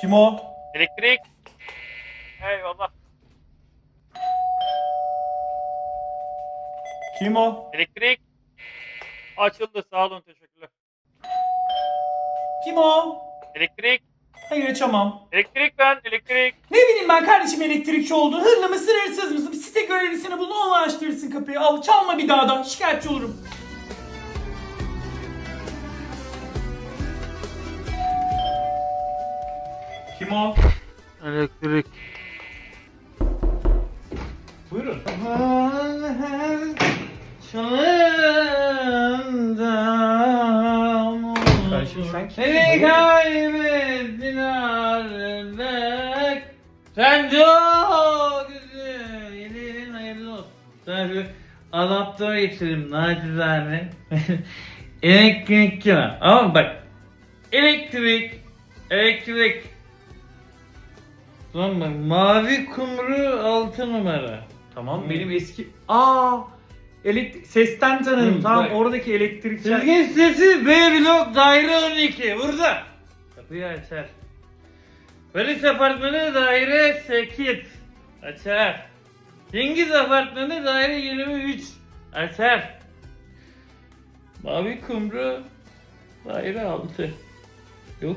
Kim o? Elektrik. Eyvallah. Kim o? Elektrik. Açıldı sağ olun teşekkürler. Kim o? Elektrik. Hayır açamam. Elektrik ben elektrik. Ne bileyim ben kardeşim elektrikçi oldun. Hırlı mısın hırsız mısın? Bir site görevlisini bulun onunla açtırırsın kapıyı. Al çalma bir daha da. Şikayetçi olurum. Kim o? Elektrik. Buyurun. Kardeşim sen kimsin? Seni kaybettin artık. Sen çok güzelin hayırlı olsun. Sana bir adaptör getirdim nacizane. Elektrikçi var. Ama bak. Elektrik. Elektrik. Tamam mı? Mavi kumru altı numara. Tamam Hmm. benim eski... Aa! Elektrik... Sesten tanıdım. Hı, tamam bak. oradaki elektrikçi... Sizin sesi B blok daire 12 burada. Kapıyı açar. Polis apartmanı daire 8 açar. Cengiz apartmanı daire 23 açar. Mavi kumru daire 6 yok.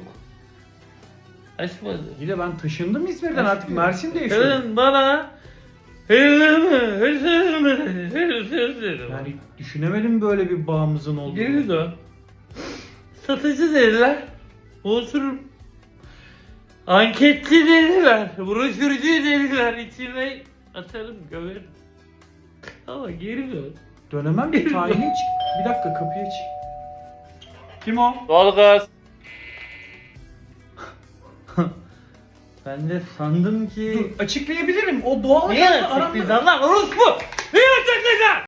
Açmadı. İyi de ben taşındım İzmir'den artık Mersin'de yaşıyorum. Kadın bana hırsız mı hırsız mı hırsız dedi. Yani düşünemedim böyle bir bağımızın olduğunu. Geri dön. Satıcı dediler. Otururum. Anketçi dediler. Broşürcü dediler. İçine atarım gömerim. Ama geri dön. Dönemem ki tayinim çık. Bir dakika kapıyı aç. Kim o? Doğalgaz. Ben de sandım ki... Dur açıklayabilirim. O doğal Niye gazla aramda... lan orospu? Niye açıklayacağım?